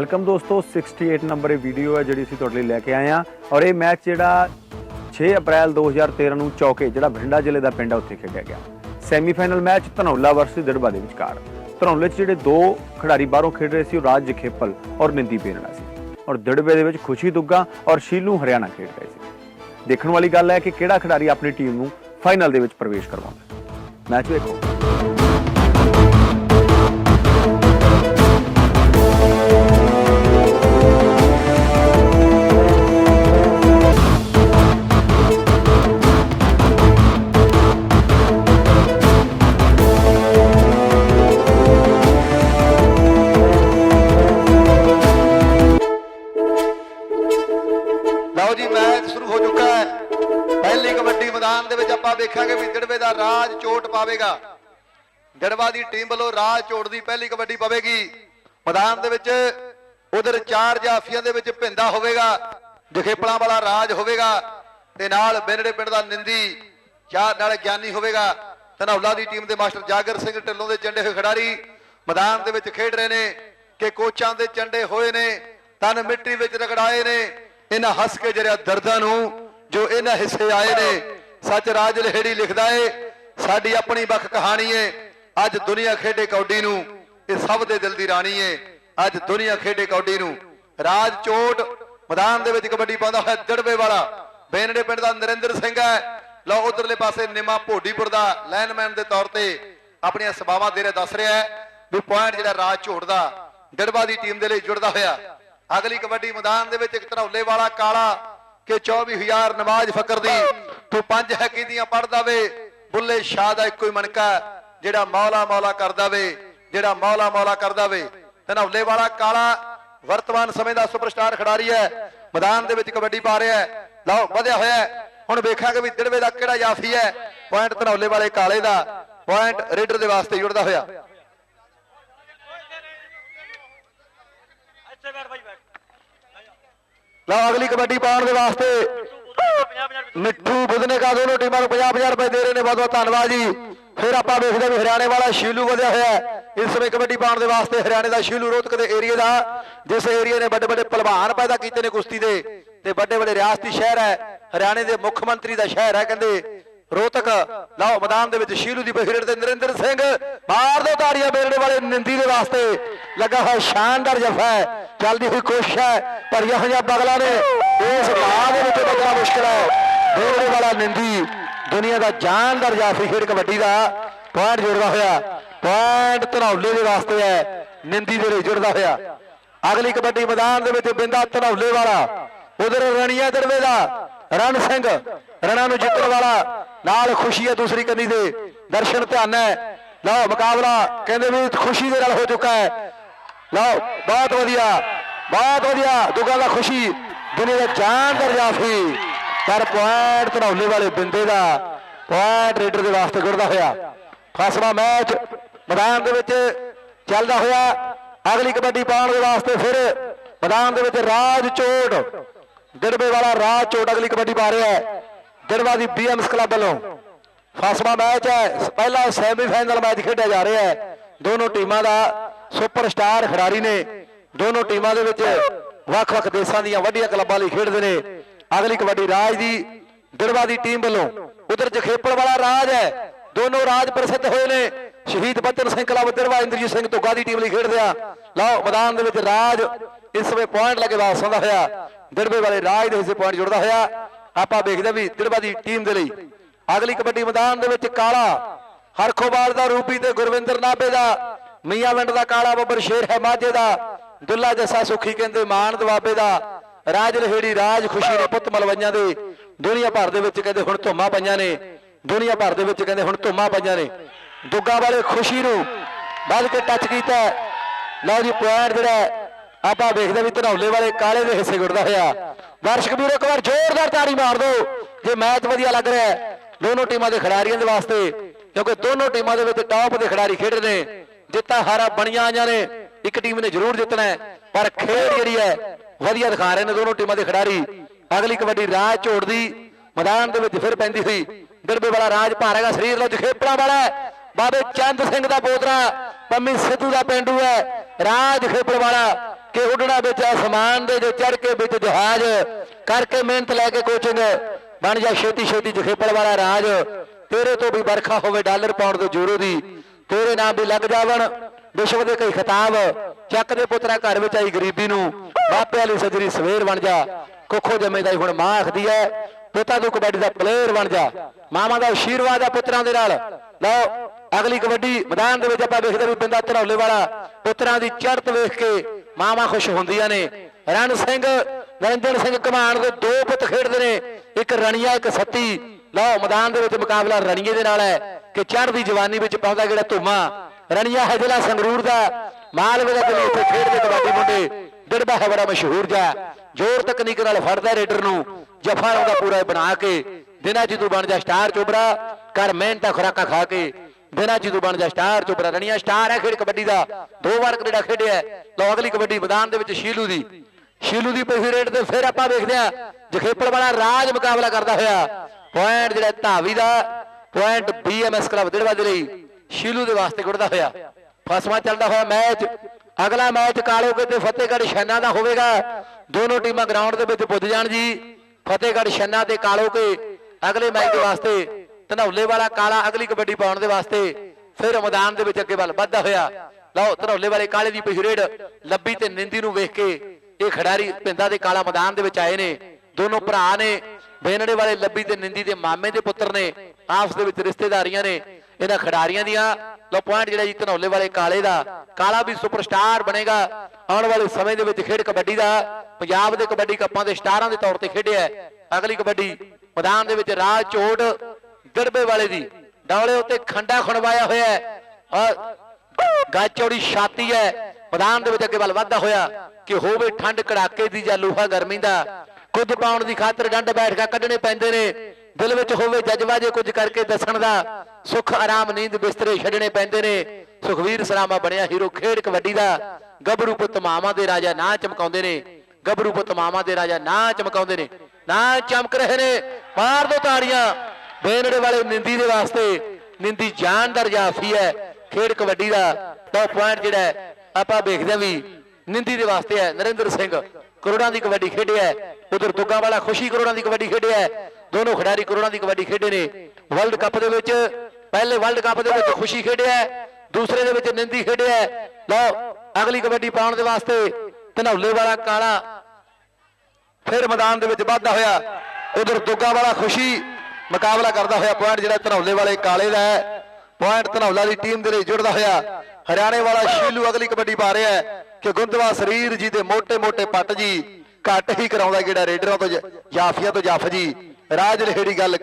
Welcome ਦੋਸਤੋ 68 number ਇਹ video ਹੈ ਜਿਹੜੀ ਅਸੀਂ ਤੁਹਾਡੇ ਲਈ ਲੈ ਕੇ ਆਏ ਹਾਂ। ਔਰ ਇਹ ਮੈਚ ਜਿਹੜਾ 6 ਅਪ੍ਰੈਲ 2013 ਨੂੰ ਚੌਕੇ, ਜਿਹੜਾ ਬਠਿੰਡਾ ਜ਼ਿਲ੍ਹੇ ਦਾ ਪਿੰਡ ਆ ਉੱਥੇ ਖੇਡਿਆ ਗਿਆ। Semifinal match Dhanaula versus Dirba ਦੇ ਵਿਚਕਾਰ। ਧਨੌਲੇ 'ਚ ਜਿਹੜੇ ਦੋ ਖਿਡਾਰੀ ਬਾਹਰੋਂ ਖੇਡ ਰਹੇ ਸੀ, ਉਹ ਰਾਜ ਜਖੇਪਲ ਔਰ ਨਿੰਦੀ ਪੇਰਣਾ ਸੀ। ਔਰ ਦਿੜਬੇ ਦੇ ਵਿੱਚ ਖੁਸ਼ੀ ਦੁੱਗਾ ਔਰ ਸ਼ੀਲੂ ਹਰਿਆਣਾ ਖੇਡ ਰਹੇ ਸੀ। ਦੇਖਣ ਵਾਲੀ ਗੱਲ ਹੈ ਕਿ ਕਿਹੜਾ ਖਿਡਾਰੀ ਆਪਣੀ ਟੀਮ ਨੂੰ ਫਾਈਨਲ ਦੇ ਵਿੱਚ ਪ੍ਰਵੇਸ਼ ਕਰਵਾਉਂਦਾ ਮੈਚ ਵੇਖੋ। ਵੀ ਦਿੜਵੇ ਦਾ ਰਾਜ ਚੋਟ ਪਾਵੇਗਾ। ਦਿੜਵਾ ਦੀ ਟੀਮ ਵੱਲੋਂ ਰਾਜ ਚੋਟ ਦੀ ਪਹਿਲੀ ਕਬੱਡੀ ਪਵੇਗੀ। ਮੈਦਾਨ ਦੇ ਵਿੱਚ ਉਧਰ ਚਾਰ ਜਾਫੀਆਂ ਦੇ ਵਿੱਚ ਭਿੰਦਾ ਹੋਵੇਗਾ। ਜਖੇਪਲਾਂ ਵਾਲਾ ਰਾਜ ਹੋਵੇਗਾ ਤੇ ਨਾਲ ਬੇਨੜੇ ਪਿੰਡ ਦਾ ਨਿੰਦੀ ਚਾਰ ਨਾਲ ਗਿਆਨੀ ਹੋਵੇਗਾ। ਧਨੌਲਾ ਦੀ ਟੀਮ ਦੇ ਮਾਸਟਰ ਜਾਗਰ ਸਿੰਘ ਢਿੱਲੋਂ ਦੇ ਚੰਡੇ ਹੋਏ ਖਿਡਾਰੀ ਮੈਦਾਨ ਦੇ ਵਿੱਚ ਖੇਡ ਰਹੇ ਨੇ ਕਿ ਕੋਚਾਂ ਦੇ ਚੰਡੇ ਹੋਏ ਨੇ, ਤਨ ਮਿੱਟੀ ਵਿੱਚ ਰਗੜਾਏ ਨੇ। ਇਹਨਾਂ ਹੱਸ ਕੇ ਜਰਿਆ ਦਰਦਾਂ ਨੂੰ ਜੋ ਇਹਨਾਂ ਹਿੱਸੇ ਆਏ ਨੇ ਸੱਚ ਰਾਜ ਲਹੇੜੀ ਲਿਖਦਾ ਏ, ਸਾਡੀ ਆਪਣੀ ਵੱਖ ਕਹਾਣੀ ਏ। ਅੱਜ ਦੁਨੀਆ ਖੇਡੇ ਕੌਡੀ ਨੂੰ, ਇਹ ਸਭ ਦੇ ਦਿਲ ਦੀ ਰਾਣੀ ਏ। ਅੱਜ ਦੁਨੀਆ ਖੇਡੇ ਕੌਡੀ ਨੂੰ। ਰਾਜ ਚੋਟ, ਮੈਦਾਨ ਦੇ ਵਿੱਚ ਕਬੱਡੀ ਪਾਉਂਦਾ ਹੋਇਆ ਦੜਵੇ ਵਾਲਾ, ਬੇਨੜੇ ਪਿੰਡ ਦਾ ਨਰਿੰਦਰ ਸਿੰਘ ਹੈ। ਲਓ, ਉਧਰਲੇ ਪਾਸੇ ਨਿਮਾ ਭੋਡੀਪੁਰ ਦਾ ਲਾਈਨਮੈਨ ਦੇ ਤੌਰ ਤੇ ਆਪਣੀਆਂ ਸਭਾਵਾਂ ਦੇ ਰਿਹਾ ਦੱਸ ਰਿਹਾ ਹੈ ਵੀ ਪੁਆਇੰਟ ਜਿਹੜਾ ਰਾਜ ਝੋੜ ਦਾ ਡੜਬਾ ਦੀ ਟੀਮ ਦੇ ਲਈ ਜੁੜਦਾ ਹੋਇਆ। ਅਗਲੀ ਕਬੱਡੀ ਮੈਦਾਨ ਦੇ ਵਿੱਚ ਇੱਕ ਧਰੌਲੇ ਵਾਲਾ ਕਾਲਾ ਕਿ 24000 ਨਵਾਜ਼ ਫਕਰ ਦੀ ਤੂੰ ਪੰਜ ਹੈ ਕੀਦੀਆਂ ਪੜਦਾ ਵੇ ਬੁੱਲੇ ਸ਼ਾਹ ਦਾ ਇੱਕੋ ਹੀ ਮਣਕਾ ਜਿਹੜਾ ਮੌਲਾ ਮੌਲਾ ਕਰਦਾ ਵੇ ਜਿਹੜਾ ਮੌਲਾ ਮੌਲਾ ਕਰਦਾ ਵੇ ਧਨੌਲੇ ਵਾਲਾ ਕਾਲਾ ਵਰਤਮਾਨ ਸਮੇਂ ਦਾ ਸੁਪਰਸਟਾਰ ਖਿਡਾਰੀ ਹੈ। ਮੈਦਾਨ ਦੇ ਵਿੱਚ ਕਬੱਡੀ ਪਾ ਰਿਹਾ ਹੈ। ਲਓ, ਵਧਿਆ ਹੋਇਆ ਹੈ। ਹੁਣ ਵੇਖਾਂਗੇ ਵੀ ਦਿੜਵੇ ਦਾ ਕਿਹੜਾ ਜਾਫੀ ਹੈ। ਪੁਆਇੰਟ ਧਨੌਲੇ ਵਾਲੇ ਕਾਲੇ ਦਾ। ਪੁਆਇੰਟ ਰੇਡਰ ਦੇ ਵਾਸਤੇ ਜੁੜਦਾ ਹੋਇਆ। ਲਓ, ਅਗਲੀ ਕਬੱਡੀ ਪਾਉਣ ਦੇ ਵਾਸਤੇ ਮਿੱਠੂ ਬੁੱਧਨੇ ਦੋਨੋਂ ਟੀਮਾਂ ਨੂੰ 50-50 ਰੁਪਏ ਦੇ ਰਹੇ ਨੇ, ਬਹੁਤ ਬਹੁਤ ਧੰਨਵਾਦ ਜੀ। ਫਿਰ ਆਪਾਂ ਵੇਖਦੇ ਵੀ ਹਰਿਆਣੇ ਵਾਲਾ ਸ਼ੀਲੂ ਵਧਿਆ ਹੋਇਆ ਇਸ ਸਮੇਂ ਕਬੱਡੀ ਪਾਉਣ ਦੇ ਵਾਸਤੇ ਹਰਿਆਣੇ ਦਾ ਸ਼ੀਲੂ ਰੋਤਕ ਦੇ ਏਰੀਏ ਦਾ, ਜਿਸ ਏਰੀਏ ਨੇ ਵੱਡੇ ਵੱਡੇ ਪਹਿਲਵਾਨ ਪੈਦਾ ਕੀਤੇ ਨੇ ਕੁਸ਼ਤੀ ਦੇ, ਤੇ ਵੱਡੇ ਵੱਡੇ ਰਿਆਸਤੀ ਸ਼ਹਿਰ ਹੈ। ਹਰਿਆਣੇ ਦੇ ਮੁੱਖ ਮੰਤਰੀ ਦਾ ਸ਼ਹਿਰ ਹੈ ਕਹਿੰਦੇ। ਰੋਤਕ, ਲਓ ਮੈਦਾਨ ਦੇ ਵਿੱਚ ਸ਼ੀਲੂ ਦੀ ਬਹਿਰੜ ਤੇ ਨਰਿੰਦਰ ਸਿੰਘ ਮਾਰ ਦੋ ਤਾੜੀਆਂ ਬੇਰੜੇ ਵਾਲੇ ਨਿੰਦੀ ਦੇ ਵਾਸਤੇ। ਲੱਗਾ ਹੋਇਆ ਸ਼ਾਨਦਾਰ ਜਫਾ ਚੱਲਦੀ ਹੋਈ ਕੋਸ਼ਿਸ਼ ਹੈ, ਪਰ ਇਹ ਜਿਹਾ ਬਗਲਾ ਨੇ। ਇਸ ਮਾਂ ਦੇ ਵਿੱਚ ਬਚਣਾ ਮੁਸ਼ਕਲ ਹੈ। ਬੇਰੜੇ ਵਾਲਾ ਨਿੰਦੀ ਦੁਨੀਆ ਦਾ ਜਾਨਦਾਰ ਜਾਫੀ ਖੇਡ ਕਬੱਡੀ ਦਾ ਪੁਆਇੰਟ ਜੁੜਦਾ ਹੋਇਆ। ਪੁਆਇੰਟ ਧਨੌਲੇ ਦੇ ਵਾਸਤੇ ਹੈ। ਨਿੰਦੀ ਦੇ ਲਈ ਜੁੜਦਾ ਹੋਇਆ। ਅਗਲੀ ਕਬੱਡੀ ਮੈਦਾਨ ਦੇ ਵਿੱਚ ਬਿੰਦਾ ਧਨੌਲੇ ਵਾਲਾ। ਉਧਰ ਰਣੀਆ ਦਰਵੇ ਦਾ। ਰਣ ਸਿੰਘ, ਰਣਾ ਨੂੰ ਜਿੱਤਣ ਵਾਲਾ, ਨਾਲ ਖੁਸ਼ੀ ਹੈ ਦੂਸਰੀ ਕੰਨੀ ਦੇ। ਦਰਸ਼ਨ ਧਿਆਨ ਹੈ। ਲਓ, ਮੁਕਾਬਲਾ ਕਹਿੰਦੇ ਵੀ ਖੁਸ਼ੀ ਦੇ ਨਾਲ ਹੋ ਚੁੱਕਾ ਹੈ। ਲਓ, ਬਹੁਤ ਵਧੀਆ ਬਹੁਤ ਵਧੀਆ। ਦੁਗਾ ਖੁਸ਼ੀ, ਦੁਨੀਆ ਦਾ ਜਾਨਦਾਰ ਜਾਫੀ ਪਰ ਪੁਆਇੰਟ ਧਨੌਲੇ ਵਾਲੇ ਬਿੰਦੇ ਦਾ, ਪੁਆਇੰਟ ਰੇਡਰ ਦੇ ਵਾਸਤੇ ਗੁੜਦਾ ਹੋਇਆ। ਫਸਵਾ ਮੈਚ ਮੈਦਾਨ ਦੇ ਵਿੱਚ ਚੱਲਦਾ ਹੋਇਆ। ਅਗਲੀ ਕਬੱਡੀ ਪਾਉਣ ਦੇ ਵਾਸਤੇ ਫਿਰ ਮੈਦਾਨ ਦੇ ਵਿੱਚ ਰਾਜ ਚੋਟ। ਦਿੜਬੇ ਵਾਲਾ ਰਾਜ ਚੋਟ ਅਗਲੀ ਕਬੱਡੀ ਪਾ ਰਿਹਾ ਹੈ। ਦਿੜਬਾ ਦੀ ਬੀਐਮਸ ਕਲੱਬ ਵੱਲੋਂ। ਫਸਵਾ ਮੈਚ ਹੈ। ਪਹਿਲਾ ਸੈਮੀਫਾਈਨਲ ਮੈਚ ਖੇਡਿਆ ਜਾ ਰਿਹਾ ਹੈ। ਦੋਨੋਂ ਟੀਮਾਂ ਦਾ ਸੁਪਰਸਟਾਰ ਖਿਡਾਰੀ ਨੇ। ਦੋਨੋਂ ਟੀਮਾਂ ਦੇ ਵਿੱਚ ਵੱਖ-ਵੱਖ ਦੇਸ਼ਾਂ ਦੀਆਂ ਵੱਡੀਆਂ ਕਲੱਬਾਂ ਲਈ ਖੇਡਦੇ ਨੇ। ਅਗਲੀ ਕਬੱਡੀ ਰਾਜ ਦੀ ਦਿੜਬਾ ਦੀ ਟੀਮ ਵੱਲੋਂ। ਉਧਰ ਜਖੇਪਲ ਵਾਲਾ ਰਾਜ ਹੈ। ਦੋਨੋਂ ਰਾਜ ਪ੍ਰਸਿੱਧ ਹੋਏ ਨੇ। ਸ਼ਹੀਦ ਬਚਨ ਸਿੰਘ ਕਲੱਬ ਦਿੜਬਾ ਇੰਦਰਜੀਤ ਸਿੰਘ ਧੁੱਗਾ ਦੀ ਟੀਮ ਲਈ ਖੇਡਦੇ ਆ। ਲਓ, ਮੈਦਾਨ ਦੇ ਵਿੱਚ ਰਾਜ ਇਸ ਸਮੇਂ ਪੁਆਇੰਟ ਲੱਗੇ ਕੇ ਹੋਇਆ। ਦਿੜਬੇ ਵਾਲੇ ਰਾਜ ਦੇ ਹਿੱਸੇ ਪੁਆਇੰਟ ਜੁੜਦਾ ਹੋਇਆ। ਆਪਾਂ ਵੇਖਦੇ ਵੀ ਦਿੜਬਾ ਦੀ ਟੀਮ ਦੇ ਲਈ ਅਗਲੀ ਕਬੱਡੀ ਮੈਦਾਨ ਦੇ ਵਿੱਚ ਕਾਲਾ, ਹਰਖੋਵਾਲ ਦਾ ਰੂਪੀ ਤੇ ਗੁਰਵਿੰਦਰ ਨਾਭੇ ਦਾ ਮੀਆਂਵਿੰਡ ਦਾ ਕਾਲਾ, ਬੱਬਰ ਸ਼ੇਰ ਹੈ ਮਾਝੇ ਦਾ, ਦੁੱਲਾ ਜੱਸਾ ਸੁਖੀ ਕਹਿੰਦੇ ਮਾਨ ਦਵਾਬੇ ਦਾ, ਰਾਜ ਲਹੇੜੀ, ਰਾਜ ਖੁਸ਼ੀ ਦੇ ਪੁੱਤ ਮਲਵਈਆਂ ਦੇ, ਦੁਨੀਆ ਭਰ ਦੇ ਵਿੱਚ ਕਹਿੰਦੇ ਹੁਣ ਧੁੰਮਾਂ ਪਈਆਂ ਨੇ, ਦੁਨੀਆ ਭਰ ਦੇ ਵਿੱਚ ਕਹਿੰਦੇ ਹੁਣ ਧੁੰਮਾਂ ਪਈਆਂ ਨੇ। ਦੁੱਗਾ ਵਾਲੇ ਖੁਸ਼ੀ ਨੂੰ ਵੱਧ ਕੇ ਟੱਚ ਕੀਤਾ ਲਓ ਜੀ ਪੁਆਇੰਟ ਜਿਹੜਾ ਆਪਾਂ ਵੇਖਦੇ ਵੀ ਧਨੌਲੇ ਵਾਲੇ ਕਾਲੇ ਦੇ ਹਿੱਸੇ ਗੁੜਦਾ ਹੋਇਆ। ਦਰਸ਼ਕ ਵੀਰੋ, ਇੱਕ ਵਾਰ ਜ਼ੋਰਦਾਰ ਤਾੜੀ ਮਾਰ ਦਿਓ। ਜੇ ਮੈਚ ਵਧੀਆ ਲੱਗ ਰਿਹਾ ਹੈ, ਦੋਨੋਂ ਟੀਮਾਂ ਦੇ ਖਿਡਾਰੀਆਂ ਦੇ ਵਾਸਤੇ, ਕਿਉਂਕਿ ਦੋਨੋਂ ਟੀਮਾਂ ਦੇ ਵਿੱਚ ਟੌਪ ਦੇ ਖਿਡਾਰੀ ਖੇਡ ਰਹੇ ਨੇ। ਜਿੱਤਾਂ ਹਾਰਾ ਬਣੀਆਂ ਆਈਆਂ ਨੇ, ਇੱਕ ਟੀਮ ਨੇ ਜ਼ਰੂਰ ਜਿੱਤਣਾ ਪਰ ਖੇਡ ਜਿਹੜੀ ਹੈ, ਵਧੀਆ ਦਿਖਾ ਰਹੇ ਨੇ ਦੋਨੋਂ ਟੀਮਾਂ ਦੇ ਖਿਡਾਰੀ। ਅਗਲੀ ਕਬੱਡੀ ਰਾਜ ਝੋੜ ਦੀ, ਮੈਦਾਨ ਦੇ ਵਿੱਚ ਫਿਰ ਪੈਂਦੀ ਹੋਈ ਦਿਰਬੇ ਵਾਲਾ ਰਾਜ ਭਾਰੇਗਾ ਸਰੀਰ ਲੋ ਜਖੇਪੜਾ ਵਾਲਾ ਬਾਬੇ ਚੰਦ ਸਿੰਘ ਦਾ ਪੋਤਰਾ, ਪੰਮੀ ਸਿੱਧੂ ਦਾ ਪਿੰਡੂ ਹੈ। ਰਾਜ ਖੇਪੜ ਵਾਲਾ ਕਿ ਉੱਡਣਾ ਵਿੱਚ, ਅਸਮਾਨ ਦੇ ਜੋ ਚੜ ਕੇ ਵਿੱਚ ਜਹਾਜ਼ ਕਰਕੇ ਮਿਹਨਤ ਲੈ ਕੇ ਕੋਚਿੰਗ ਬਣ ਜਾ ਛੇਤੀ ਛੇਤੀ ਜਖੇਪਲ ਵਾਲਾ ਰਾਜ। ਤੇਰੇ ਤੋਂ ਵੀ ਵਰਖਾ ਹੋਵੇ ਡਾਲਰ ਪਾਉਣ ਦੇ ਜੂਰੋ ਦੀ। ਤੇਰੇ ਨਾਮ ਵੀ ਲੱਗ ਜਾਵਣ। ਵਿਸ਼ਵ ਦੇ ਕਈ ਖਿਤਾਬ ਚੱਕ ਦੇ ਪੁੱਤਰਾ ਘਰ ਵਿੱਚ ਆਈ ਗਰੀਬੀ ਨੂੰ। ਬਾਪੇ ਵਾਲੀ ਸਜਰੀ ਸਵੇਰ ਬਣ ਜਾ। ਕੁੱਖੋ ਜੰਮੇਦਾਈ ਹੁਣ ਮਾਂ ਆਖਦੀ ਹੈ। ਪੁੱਤਾ ਤੂੰ ਕਬੱਡੀ ਦਾ ਪਲੇਅਰ ਬਣ ਜਾ। ਮਾਮਾ ਦਾ ਆਸ਼ੀਰਵਾਦ ਆ ਪੁੱਤਰਾਂ ਦੇ ਨਾਲ। ਲਓ, ਅਗਲੀ ਕਬੱਡੀ ਮੈਦਾਨ ਦੇ ਵਿੱਚ ਆਪਾਂ ਵੇਖਦੇ ਵੀ ਪਿੰਦਾ ਧਰੌਲੇ ਵਾਲਾ ਪੁੱਤਰਾਂ ਦੀ ਚੜਤ ਵੇਖ ਕੇ ਮਾਵਾਂ ਖੁਸ਼ ਹੁੰਦੀਆਂ ਨੇ। ਰਣ ਸਿੰਘ, ਨਰਿੰਦਰ ਸਿੰਘ ਕਮਾਨ ਦੇ ਦੋ ਪੁੱਤ ਖੇਡਦੇ ਨੇ। ਇੱਕ ਰਣੀਆ, ਇੱਕ ਸੱਤੀ। ਲਓ, ਮੈਦਾਨ ਦੇ ਵਿੱਚ ਮੁਕਾਬਲਾ ਰਣੀਏ ਦੇ ਨਾਲ ਹੈ ਕਿ ਚੜ੍ਹਦੀ ਜਵਾਨੀ ਵਿੱਚ ਪਾਉਂਦਾ ਜਿਹੜਾ ਧੂਮਾ। ਰਣੀਆ ਹੈ ਜ਼ਿਲ੍ਹਾ ਸੰਗਰੂਰ ਦਾ। ਮਾਲਵੇ ਦਾ ਦਿਲ ਇੱਥੇ ਖੇਡਦੇ ਕਬੱਡੀ ਮੁੰਡੇ। ਡਿੜਬਾ ਹੈ ਬੜਾ ਮਸ਼ਹੂਰ ਜਾ ਜ਼ੋਰ ਤਕਨੀਕ ਨਾਲ ਫੜਦਾ ਰੇਡਰ ਨੂੰ। ਜਫਾ ਉਹਦਾ ਪੂਰਾ ਬਣਾ ਕੇ। ਦਿਨਾਂ ਚ ਤੂੰ ਬਣ ਜਾ ਸਟਾਰ ਚੋਬਰਾ। ਕਰ ਮਿਹਨਤਾਂ ਖੁਰਾਕਾਂ ਖਾ ਕੇ। ਦਿਨਾਂ ਚ ਬਣ ਜਾ ਸਟਾਰ ਚੋਬਰਾ ਰਣੀਆ ਸਟਾਰ ਹੈ ਖੇਡ ਕਬੱਡੀ ਦਾ। ਦੋ ਵਾਰ ਕੈਨੇਡਾ ਖੇਡਿਆ ਹੈ। ਅਗਲੀ ਕਬੱਡੀ ਮੈਦਾਨ ਦੇ ਵਿੱਚ ਸ਼ੀਲੂ ਦੀ। ਸ਼ੀਲੂ ਦੀ ਪਹਿਲੀ ਰੇਡ ਤੇ ਫਿਰ ਆਪਾਂ ਵੇਖਦੇ ਆ ਜਖੇਪਲ ਵਾਲਾ ਰਾਜ ਮੁਕਾਬਲਾ ਕਰਦਾ ਹੋਇਆ। ਪੁਆਇੰਟ ਜਿਹੜਾ ਧਾਵੀ ਦਾ। ਪੁਆਇੰਟ ਬੀਐਮਐਸ ਕਲੱਬ ਦਿਲਵਾ ਦੇ ਲਈ ਸ਼ੀਲੂ ਦੇ ਵਾਸਤੇ ਗੁੜਦਾ ਹੋਇਆ। ਫਸਵਾ ਚੱਲਦਾ ਹੋਇਆ ਮੈਚ। ਅਗਲਾ ਮੈਚ ਕਾਲੋਕੇ ਤੇ ਫਤਿਹਗੜ੍ਹ ਛੰਨਾ ਦਾ ਹੋਵੇਗਾ। ਦੋਨੋਂ ਟੀਮਾਂ ਗਰਾਊਂਡ ਦੇ ਵਿੱਚ ਪੁੱਜ ਜਾਣ ਜੀ। ਫਤਿਹਗੜ੍ਹ ਛੰਨਾ ਤੇ ਕਾਲੋਕੇ ਅਗਲੇ ਮੈਚ ਦੇ ਵਾਸਤੇ ਧਨੌਲੇ ਵਾਲਾ ਕਾਲਾ ਅਗਲੀ ਕਬੱਡੀ ਪਾਉਣ ਦੇ ਵਾਸਤੇ ਫਿਰ ਮੈਦਾਨ ਦੇ ਵਿੱਚ ਅੱਗੇ ਵੱਲ ਵੱਧਦਾ ਹੋਇਆ। ਲਓ, ਧਨੌਲੇ ਵਾਲੇ ਕਾਲੇ ਦੀ ਪਿਛਰੇਡ ਲੱਭੀ ਤੇ ਨਿੰਦੀ ਨੂੰ ਵੇਖ ਕੇ ਇਹ ਖਿਡਾਰੀ ਪਿੰਦਾ ਦੇ ਕਾਲਾ ਮੈਦਾਨ ਦੇ ਵਿੱਚ ਆਏ ਨੇ। ਦੋਨੋਂ ਭਰਾ ਨੇ ਬੇਨੜੇ ਵਾਲੇ ਲੱਭੀ ਤੇ ਨਿੰਦੀ ਦੇ ਮਾਮੇ ਦੇ ਪੁੱਤਰ ਨੇ, ਆਪਸ ਦੇ ਵਿੱਚ ਰਿਸ਼ਤੇਦਾਰੀਆਂ ਨੇ। ਇਹਨਾਂ ਖਿਡਾਰੀਆਂ ਦੀਆਂ ਲੋ ਪੁਆਇੰਟ ਜਿਹੜਾ ਜੀ ਧਨੌਲੇ ਵਾਲੇ ਕਾਲੇ ਦਾ, ਕਾਲਾ ਵੀ ਸੁਪਰਸਟਾਰ ਬਣੇਗਾ। ਆਉਣ ਵਾਲੇ ਸਮੇਂ ਦੇ ਵਿੱਚ ਖੇਡ ਕਬੱਡੀ ਦਾ, ਪੰਜਾਬ ਦੇ ਕਬੱਡੀ ਕੱਪਾਂ ਦੇ ਸਟਾਰਾਂ ਦੇ ਤੌਰ ਤੇ ਖੇਡਿਆ। ਅਗਲੀ ਕਬੱਡੀ ਮੈਦਾਨ ਦੇ ਵਿੱਚ ਰਾਜ ਚੋਟ ਦੜਬੇ ਵਾਲੇ ਦੀ। ਡੌਲੇ ਉੱਤੇ ਖੰਡਾ ਖਣਵਾਇਆ ਹੋਇਆ ਹੈ। ਔਰ ਗੱਜ ਛਾਤੀ ਹੈ। ਮੈਦਾਨ ਦੇ ਵਿੱਚ ਅੱਗੇ ਵੱਲ ਵੱਧਦਾ ਹੋਇਆ ਕਿ ਹੋਵੇ ਠੰਡ ਕੜਾਕੇ ਦੀ ਜਾਂ ਲੂਹਾ ਗਰਮੀ ਦਾ। ਕੁਝ ਪਾਉਣ ਦੀ ਖਾਤਰ ਡੰਡ ਬੈਠ ਕੱਢਣੇ ਪੈਂਦੇ ਨੇ। ਦਿਲ ਵਿੱਚ ਹੋਵੇ ਜਜ਼ਬਾ ਜੇ ਕੁਝ ਕਰਕੇ ਦੱਸਣ ਦਾ। ਸੁੱਖ, ਆਰਾਮ, ਨੀਂਦ ਬਿਸਤਰੇ ਛੱਡਣੇ ਪੈਂਦੇ ਨੇ। ਸੁਖਵੀਰ ਸਲਾਮਾ ਬਣਿਆ ਹੀਰੋ ਖੇਡ ਕਬੱਡੀ ਦਾ। ਗੱਭਰੂ ਪੁੱਤ ਮਾਵਾਂ ਦੇ ਰਾਜਾ ਨਾਂ ਚਮਕਾਉਂਦੇ ਨੇ। ਗੱਭਰੂ ਪੁੱਤ ਮਾਵਾਂ ਦੇ ਰਾਜਾ ਨਾਂ ਚਮਕਾਉਂਦੇ ਨੇ। ਨਾਂ ਚਮਕ ਰਹੇ ਨੇ। ਮਾਰ ਦੋ ਤਾੜੀਆਂ। ਬੇਨੜੇ ਵਾਲੇ ਨਿੰਦੀ ਦੇ ਵਾਸਤੇ ਨਿੰਦੀ ਜਾਨਦਾਰ ਜਾਫੀ ਹੈ ਖੇਡ ਕਬੱਡੀ ਦਾ ਤਾਂ ਪੁਆਇੰਟ ਜਿਹੜਾ ਆਪਾਂ ਵੇਖਦੇ ਹਾਂ ਵੀ ਨਿੰਦੀ ਦੇ ਵਾਸਤੇ ਹੈ, ਨਰਿੰਦਰ ਸਿੰਘ ਕਰੋੜਾਂ ਦੀ ਕਬੱਡੀ ਖੇਡਿਆ ਉਧਰ ਦੁੱਗਾ ਵਾਲਾ ਖੁਸ਼ੀ ਕਰੋੜਾਂ ਦੀ ਕਬੱਡੀ ਖੇਡਿਆ ਹੈ। ਦੋਨੋਂ ਖਿਡਾਰੀ ਕਰੋੜਾਂ ਦੀ ਕਬੱਡੀ ਖੇਡੇ ਨੇ। ਵਰਲਡ ਕੱਪ ਦੇ ਵਿੱਚ, ਪਹਿਲੇ ਵਰਲਡ ਕੱਪ ਦੇ ਵਿੱਚ ਖੁਸ਼ੀ ਖੇਡਿਆ ਦੂਸਰੇ ਦੇ ਵਿੱਚ ਨਿੰਦੀ ਖੇਡਿਆ ਲਓ, ਅਗਲੀ ਕਬੱਡੀ ਪਾਉਣ ਦੇ ਵਾਸਤੇ ਧਨੌਲੇ ਵਾਲਾ ਕਾਲਾ ਫਿਰ ਮੈਦਾਨ ਦੇ ਵਿੱਚ ਵਾਧਾ ਹੋਇਆ। ਉਧਰ ਦੁੱਗਾ ਵਾਲਾ ਖੁਸ਼ੀ ਮੁਕਾਬਲਾ ਕਰਦਾ ਹੋਇਆ ਪੁਆਇੰਟ ਜਿਹੜਾ ਧਨੌਲੇ ਵਾਲੇ ਕਾਲੇ ਦਾ ਹੈ। ਪੁਆਇੰਟ ਧਨੌਲਾ ਦੀ ਟੀਮ ਦੇ ਲਈ ਜੁੜਦਾ ਹੋਇਆ ਹਰਿਆਣੇ ਵਾਲਾ ਸ਼ੀਲੂ ਅਗਲੀ ਕਬੱਡੀ ਪਾ ਰਿਹਾ ਹੈ ਕਿ ਗੁੰਦਵਾ ਸਰੀਰ ਜੀ ਦੇ ਮੋਟੇ ਮੋਟੇ ਪੱਟ ਜੀ ਘੱਟ ਹੀ ਕਰਾਉਂਦਾ ਜਿਹੜਾ ਰੇਡਰਾਂ ਤੋਂ ਜਾਫੀਆਂ ਤੋਂ ਜਾਫ ਜੀ। ਰਾਜ ਲਹਿੜੀ ਗੱਲ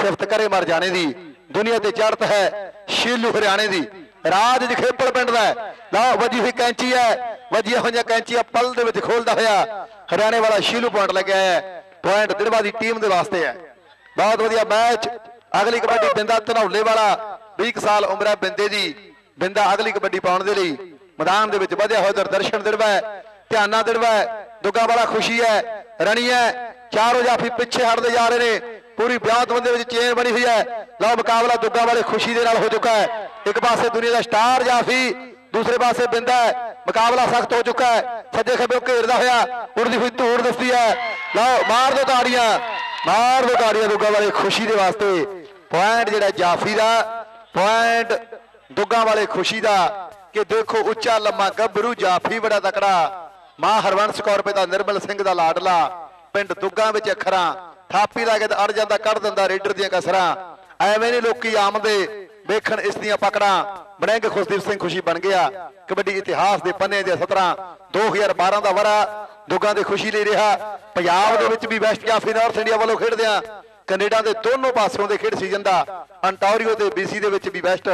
ਸਿਫਤ ਕਰੇ ਮਰ ਜਾਣੇ ਦੀ। ਦੁਨੀਆ ਤੇ ਚੜਤ ਹੈ ਸ਼ੀਲੂ ਹਰਿਆਣੇ ਦੀ। ਰਾਜ ਜਖੇਪਲ ਪਿੰਡ ਦਾ ਲਾ ਵਜੀ ਹੋਈ ਕੈਂਚੀ ਹੈ। ਵਜੀਆਂ ਹੋਈਆਂ ਕੈਂਚੀਆਂ ਪਲ ਦੇ ਵਿੱਚ ਖੋਲਦਾ ਹੋਇਆ ਹਰਿਆਣੇ ਵਾਲਾ ਸ਼ੀਲੂ ਪੁਆਇੰਟ ਲੱਗਿਆ ਹੈ। ਪੁਆਇੰਟ ਦਿੜਵਾ ਦੀ ਟੀਮ ਦੇ ਵਾਸਤੇ ਹੈ। ਬਹੁਤ ਵਧੀਆ ਮੈਚ। ਅਗਲੀ ਕਬੱਡੀ ਬਿੰਦਾ ਧਨੌਲੇ ਵਾਲਾ 20 ਸਾਲ ਉਮਰ ਹੈ ਬਿੰਦੇ ਦੀ। ਬਿੰਦਾ ਅਗਲੀ ਕਬੱਡੀ ਪਾਉਣ ਦੇ ਲਈ ਮੈਦਾਨ ਦੇ ਵਿੱਚ ਵਧਿਆ ਹੋਇਆ ਦਰਸ਼ਨ ਦਿੜਵਾ ਹੈ ਧਿਆਨਾ ਦਿੜਵਾ ਹੈ ਦੁੱਗਾ ਵਾਲਾ ਖੁਸ਼ੀ ਹੈ ਰਣੀ ਹੈ ਚਾਰੋਂ ਜਾਫੀ ਪਿੱਛੇ ਹਟਦੇ ਜਾ ਰਹੇ ਨੇ। ਪੂਰੀ ਵਿਆਹਤ ਦੇ ਵਿੱਚ ਚੇਨ ਬਣੀ ਹੋਈ ਹੈ। ਲਓ ਮੁਕਾਬਲਾ ਦੁੱਗਾ ਵਾਲੇ ਖੁਸ਼ੀ ਦੇ ਨਾਲ ਹੋ ਚੁੱਕਾ ਹੈ। ਇੱਕ ਪਾਸੇ ਦੁਨੀਆ ਦਾ ਸਟਾਰ ਜਾਫੀ ਦੂਸਰੇ ਪਾਸੇ ਬਿੰਦਾ ਹੈ। ਮੁਕਾਬਲਾ ਸਖਤ ਹੋ ਚੁੱਕਾ ਹੈ। ਸੱਜੇ ਖੱਬੇ ਘੇਰਦਾ ਹੋਇਆ ਉੜਦੀ ਹੋਈ ਧੂੜ ਦਿਸਦੀ ਹੈ। ਲਓ ਮਾਰ ਦੋ ਤਾੜੀਆਂ। ਮਾਰ ਦੋ ਤਾੜੀਆਂ ਦੁੱਗਾ ਵਾਲੇ ਖੁਸ਼ੀ ਦੇ ਵਾਸਤੇ। ਪੁਆਇੰਟ ਜਿਹੜਾ ਜਾਫੀ ਦਾ ਪੁਆਇੰਟ ਦੁੱਗਾ ਵਾਲੇ ਖੁਸ਼ੀ ਦਾ। ਕਿ ਦੇਖੋ ਉੱਚਾ ਲੰਮਾ ਗੱਭਰੂ ਜਾਫੀ ਬੜਾ ਤਕੜਾ। ਮਾਂ ਹਰਵੰਸ ਕੌਰ ਪਿਤਾ ਨਿਰਮਲ ਸਿੰਘ ਦਾ ਲਾਡਲਾ। ਪਿੰਡ ਦੁੱਗਾ ਵਿੱਚ ਅੱਖਰਾਂ, ਥਾਪੀ ਲਾ ਕੇ ਤੇ ਅੜ ਜਾਂਦਾ, ਕੱਢ ਦਿੰਦਾ ਰੇਡਰ ਦੀਆਂ ਕਸਰਾਂ। ਐਵੇਂ ਨਹੀਂ ਲੋਕੀ ਆਮਦੇ ਵੇਖਣ ਇਸ ਦੀਆਂ ਪਕੜਾਂ। ਬਣੈਂਗ ਖੁਸ਼ਦੀਪ ਸਿੰਘ ਖੁਸ਼ੀ ਬਣ ਗਿਆ। ਕਬੱਡੀ ਇਤਿਹਾਸ ਦੇ ਪੰਨੇ ਦੇ 17 2012 ਦਾ ਵਰਾ। ਦੁੱਗਾ ਦੇ ਖੁਸ਼ੀ ਲਈ ਰਿਹਾ। ਪੰਜਾਬ ਦੇ ਵਿੱਚ ਵੀ ਵੈਸਟ ਜਾਫੀ ਨਾਰਥ ਇੰਡੀਆ ਵੱਲੋਂ ਖੇਡਦੇ ਕੈਨੇਡਾ ਦੇ ਦੋਨੋਂ ਪਾਸਿਓਂ ਦੇ ਖੇਡ ਸੀਜ਼ਨ ਦਾ। ਅੰਟਾਰੀਓ ਤੇ BC ਦੇ ਵਿੱਚ ਵੀ ਵੈਸਟ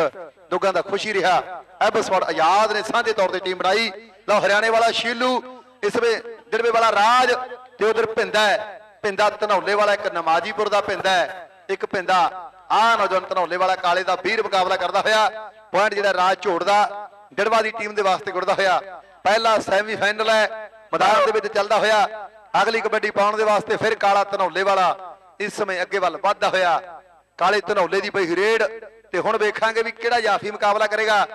ਦੁੱਗਾ ਦਾ ਖੁਸ਼ੀ ਰਿਹਾ। ਐਬਸਫੋਰਡ ਆਜ਼ਾਦ ਨੇ ਸਾਂਝੇ ਤੌਰ ਤੇ ਟੀਮ ਬਣਾਈ। ਲਓ, ਹਰਿਆਣੇ ਵਾਲਾ ਸ਼ੀਲੂ, ਇਸ ਵੇ ਦਿੜਵੇ ਵਾਲਾ ਰਾਜ ਤੇ ਉਧਰ ਪਿੰਦਾ ਹੈ। ਪਿੰਦਾ ਧਨੌਲੇ ਵਾਲਾ ਇੱਕ ਨਮਾਜੀਪੁਰ ਦਾ ਪਿੰਦਾ ਹੈ। ਇੱਕ ਪਿੰਦਾ ਆ ਨੌਜਵਾਨ ਧਨੌਲੇ ਵਾਲਾ ਕਾਲੇ ਦਾ ਵੀਰ ਮੁਕਾਬਲਾ ਕਰਦਾ ਹੋਇਆ। ਪੁਆਇੰਟ ਜਿਹੜਾ ਰਾਜ ਝੋੜ ਦਾ ਡੜਵਾ ਦੀ ਟੀਮ ਦੇ ਵਾਸਤੇ ਗੁੜਦਾ ਹੋਇਆ। ਪਹਿਲਾ ਸੈਮੀ ਫਾਈਨਲ ਹੈ। ਮੈਦਾਨ ਦੇ ਵਿੱਚ ਚੱਲਦਾ ਹੋਇਆ ਅਗਲੀ ਕਬੱਡੀ ਪਾਉਣ ਦੇ ਵਾਸਤੇ ਫਿਰ ਕਾਲਾ ਧਨੌਲੇ ਵਾਲਾ ਇਸ ਸਮੇਂ ਅੱਗੇ ਵੱਲ ਵੱਧਦਾ ਹੋਇਆ। ਕਾਲੇ ਧਨੌਲੇ ਦੀ ਪਈ ਰੇਡ ਤੇ ਹੁਣ ਵੇਖਾਂਗੇ ਵੀ ਕਿਹੜਾ ਜਾਫੀ ਮੁਕਾਬਲਾ ਕਰੇਗਾ।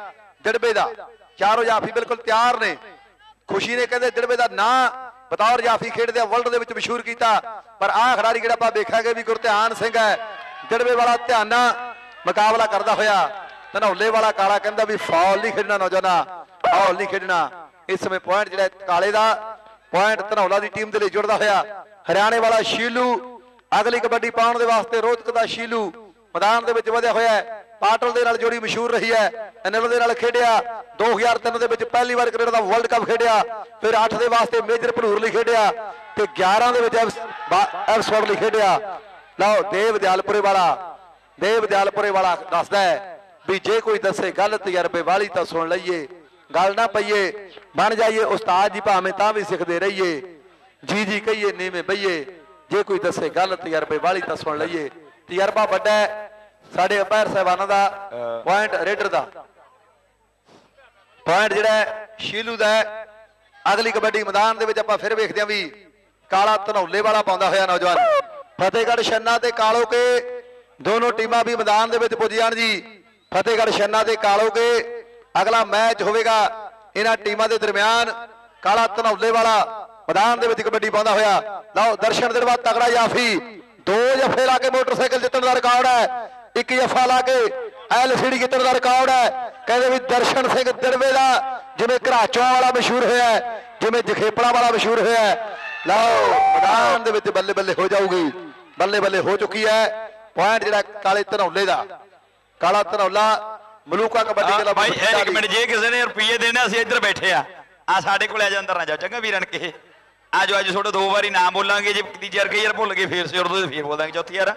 ਡੜਬੇ ਦਾ ਚਾਰੋਂ ਜਾਫੀ ਬਿਲਕੁਲ ਤਿਆਰ ਨੇ। ਖੁਸ਼ੀ ਨੇ ਕਹਿੰਦੇ ਦਿੜਵੇ ਦਾ ਨਾਂ ਬਤੌਰ ਜਾਫੀ ਖੇਡਦੇ ਵਰਲਡ ਦੇ ਵਿੱਚ ਮਸ਼ਹੂਰ ਕੀਤਾ। ਪਰ ਆਹ ਖਿਡਾਰੀ ਜਿਹੜਾ ਆਪਾਂ ਵੇਖਾਂਗੇ ਵੀ ਗੁਰਧਿਆਨ ਸਿੰਘ ਹੈ। ਦਿੜਵੇ ਵਾਲਾ ਧਿਆਨਾ ਮੁਕਾਬਲਾ ਕਰਦਾ ਹੋਇਆ। ਧਨੌਲੇ ਵਾਲਾ ਕਾਲਾ ਕਹਿੰਦਾ ਵੀ ਫਾਉਲ ਨਹੀਂ ਖੇਡਣਾ ਨੌਜਵਾਨਾ ਫਾਉਲ ਨਹੀਂ ਖੇਡਣਾ। ਇਸ ਸਮੇਂ ਪੁਆਇੰਟ ਜਿਹੜਾ ਕਾਲੇ ਦਾ ਪੁਆਇੰਟ ਧਨੌਲਾ ਦੀ ਟੀਮ ਦੇ ਲਈ ਜੁੜਦਾ ਹੋਇਆ। ਹਰਿਆਣੇ ਵਾਲਾ ਸ਼ੀਲੂ, ਅਗਲੀ ਕਬੱਡੀ ਪਾਉਣ ਦੇ ਵਾਸਤੇ ਰੋਹਤਕ ਦਾ ਸ਼ੀਲੂ ਮੈਦਾਨ ਦੇ ਵਿੱਚ ਵਧਿਆ ਹੋਇਆ ਹੈ। ਪਾਟਲ ਦੇ ਨਾਲ ਜੋੜੀ ਮਸ਼ਹੂਰ ਰਹੀ ਹੈ। ਅਨਿਲ ਦੇ ਨਾਲ ਖੇਡਿਆ। 2003 ਦੇ ਵਿੱਚ ਪਹਿਲੀ ਵਾਰ ਕ੍ਰਿਕਟ ਦਾ ਵਰਲਡ ਕੱਪ ਖੇਡਿਆ। ਫਿਰ 8 ਦੇ ਵਾਸਤੇ ਮੇਜਰ ਭਨੂਰ ਲਈ ਖੇਡਿਆ। ਤੇ 11 ਦੇ ਵਿੱਚ ਐਫਸਫੋਰਡ ਲਈ ਖੇਡਿਆ। ਲਓ, ਦੇਵ ਦਿਆਲਪੁਰੇ ਵਾਲਾ। ਦੇਵ ਦਿਆਲਪੁਰੇ ਵਾਲਾ ਦੱਸਦਾ ਹੈ ਵੀ ਜੇ ਕੋਈ ਦੱਸੇ ਗੱਲ ਤਜਰਬੇ ਵਾਲੀ ਤਾਂ ਸੁਣ ਲਈਏ। ਗੱਲ ਨਾ ਪਈਏ। ਬਣ ਜਾਈਏ ਉਸਤਾਦ ਜੀ ਭਾਵੇਂ ਤਾਂ ਵੀ ਸਿੱਖਦੇ ਰਹੀਏ। ਜੀ ਜੀ ਕਹੀਏ ਨੀਵੇਂ ਬਈਏ ਜੇ ਕੋਈ ਦੱਸੇ ਗੱਲ ਤਜਰਬੇ ਵਾਲੀ ਤਾਂ ਸੁਣ ਲਈਏ। ਤਜਰਬਾ ਵੱਡਾ ਹੈ। ਸਾਡੇ ਅੰਪਾਇਰ ਸਾਹਿਬਾਨਾਂ ਦਾ ਪੁਆਇੰਟ ਰੇਡਰ ਦਾ। ਪੁਆਇੰਟ ਜਿਹੜਾ ਸ਼ੀਲੂ ਦਾ ਅਗਲੀ ਕਬੱਡੀ ਮੈਦਾਨ ਦੇ ਵਿੱਚ ਆਪਾਂ ਫਿਰ ਵੇਖਦੇ ਹਾਂ ਵੀ ਕਾਲਾ ਧਨੌਲੇ ਵਾਲਾ ਪਾਉਂਦਾ ਹੋਇਆ ਨੌਜਵਾਨ। ਫਤਿਹਗੜ੍ਹ ਛੰਨਾ ਤੇ ਕਾਲੋ ਕੇ ਦੋਨੋਂ ਟੀਮਾਂ ਵੀ ਮੈਦਾਨ ਦੇ ਵਿੱਚ ਪੁੱਜ ਜਾਣ ਜੀ। ਫਤਿਹਗੜ੍ਹ ਛੰਨਾ ਤੇ ਕਾਲੋ ਕੇ ਅਗਲਾ ਮੈਚ ਹੋਵੇਗਾ ਇਹਨਾਂ ਟੀਮਾਂ ਦੇ ਦਰਮਿਆਨ। ਕਾਲਾ ਧਨੌਲੇ ਵਾਲਾ ਮੈਦਾਨ ਦੇ ਵਿੱਚ ਕਬੱਡੀ ਪਾਉਂਦਾ ਹੋਇਆ। ਲਓ, ਦਰਸ਼ਨ ਦੇ ਬਾਅਦ ਤਗੜਾ ਜਾਫੀ। ਦੋ ਜਫੇ ਲਾ ਕੇ ਮੋਟਰਸਾਈਕਲ ਜਿੱਤਣ ਦਾ ਰਿਕਾਰਡ ਹੈ। ਇੱਕ ਜਫਾ ਲਾ ਕੇ ਐਲਸੀਡੀ ਜਿੱਤਣ ਦਾ ਰਿਕਾਰਡ ਹੈ। ਕਹਿੰਦੇ ਵੀ ਦਰਸ਼ਨ ਸਿੰਘ ਦਿੜਵੇ ਦਾ ਜਿਵੇਂ ਘਰਾਚੋਂ ਵਾਲਾ ਮਸ਼ਹੂਰ ਹੋਇਆ ਜਿਵੇਂ ਜਖੇਪੜਾ ਵਾਲਾ ਮਸ਼ਹੂਰ ਹੋਇਆ ਹੈ। ਲਓ, ਮੈਦਾਨ ਦੇ ਵਿੱਚ ਬੱਲੇ ਬੱਲੇ ਹੋ ਜਾਊਗੀ। ਬੱਲੇ ਬੱਲੇ ਹੋ ਚੁੱਕੀ ਹੈ। ਪੁਆਇੰਟ ਜਿਹੜਾ ਕਾਲੇ ਧਨੌਲੇ ਦਾ। ਕਾਲਾ ਧਨੌਲਾ ਮਲੂਕਾ ਕਬੱਡੀ ਕਲੱਬ ਭਾਈ ਇੱਕ। ਮਿੰਟ ਜੇ ਕਿਸੇ ਨੇ ਰੁਪਏ ਦੇਣੇ ਅਸੀਂ ਇੱਧਰ ਬੈਠੇ ਆ। ਆ ਸਾਡੇ ਕੋਲ ਆ ਜਾ ਅੰਦਰ ਨਾ ਜਾਓ ਚੰਗਾ ਵੀਰਨ ਕੇ ਆਜੋ ਅੱਜ ਤੁਹਾਡੇ ਦੋ ਵਾਰੀ ਨਾਮ ਬੋਲਾਂਗੇ ਜੇ ਤੀਜੀ ਵਾਰ ਕਈ ਵਾਰ ਭੁੱਲ ਗਏ ਫੇਰ ਸਿਰ ਤੋਂ ਫੇਰ ਬੋਲਾਂਗੇ ਚੌਥੀ ਵਾਰ।